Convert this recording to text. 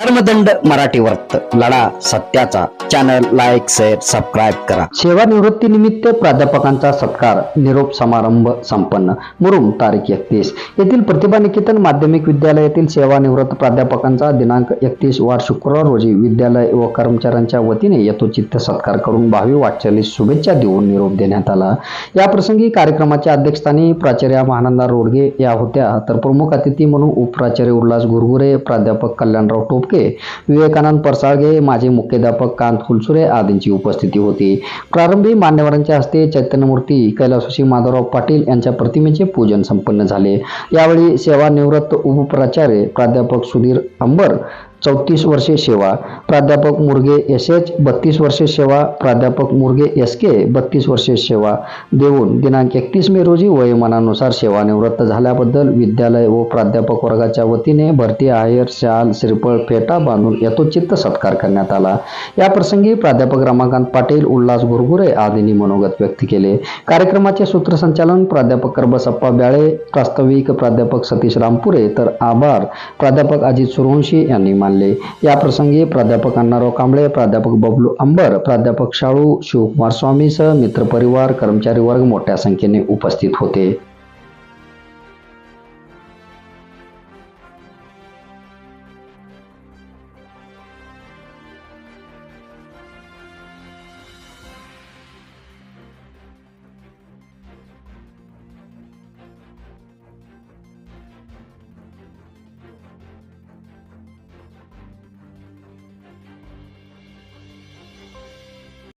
धर्मदंड मराठी वर्त लढा सत्याचा. चॅनल लाईक शेअर सबस्क्राईब करा. सेवानिवृत्ती निमित्त प्राध्यापकांचा सत्कार. निरोप समारंभ संपन्न. मुरुम तारीख एकतीस. येथील प्रतिभा निकेतन माध्यमिक विद्यालयातील सेवानिवृत्त प्राध्यापकांचा दिनांक एकतीस वार शुक्रवार रोजी विद्यालय व कर्मचाऱ्यांच्या वतीने यथोचित्त सत्कार करून भावी वाटचालीस शुभेच्छा देऊन निरोप देण्यात आला. या प्रसंगी कार्यक्रमाच्या अध्यक्षस्थानी प्राचार्य महानंदा रोडगे या होत्या. तर प्रमुख अतिथी म्हणून उपप्राचार्य उल्हास गुरगुरे प्राध्यापक कल्याणराव टोप टोपके विवेकानंद परसाळगे माजी मुख्याध्यापक कांत फुलसुरे आदींची उपस्थिती होती. प्रारंभी मान्यवरांच्या हस्ते चैतन्यमूर्ती कैलासवासी माधवराव पाटील यांच्या प्रतिमेचे पूजन संपन्न झाले. यावेळी सेवानिवृत्त उपप्राचार्य प्राध्यापक सुधीर अंबर चौतीस वर्षे सेवा प्राध्यापक मुर्गे एस एच बत्तीस वर्षे सेवा प्राध्यापक मुर्गे एस के बत्तीस वर्षे सेवा देऊन दिनांक एकतीस मे रोजी वयोमानानुसार सेवानिवृत्त झाल्याबद्दल विद्यालय व प्राध्यापक वर्गाच्या वतीने भरती आहेर शाल श्रीफळ फेटा बांधून यथोचित्त सत्कार करण्यात आला. या प्रसंगी प्राध्यापक रमाकांत पाटील उल्हास गुरगुरे आदींनी मनोगत व्यक्त केले. कार्यक्रमाचे सूत्रसंचालन प्राध्यापक कर्बसप्पा ब्याळे प्रास्ताविक प्राध्यापक सतीश रामपुरे तर आभार प्राध्यापक अजित सुरवंशी यांनी मानले. या प्रसंगी प्राध्यापक अण्णाराव कांबळे प्राध्यापक बबलू अंबर प्राध्यापक शाळू शिवकुमार स्वामीसह मित्रपरिवार कर्मचारी वर्ग मोठ्या संख्येने उपस्थित होते.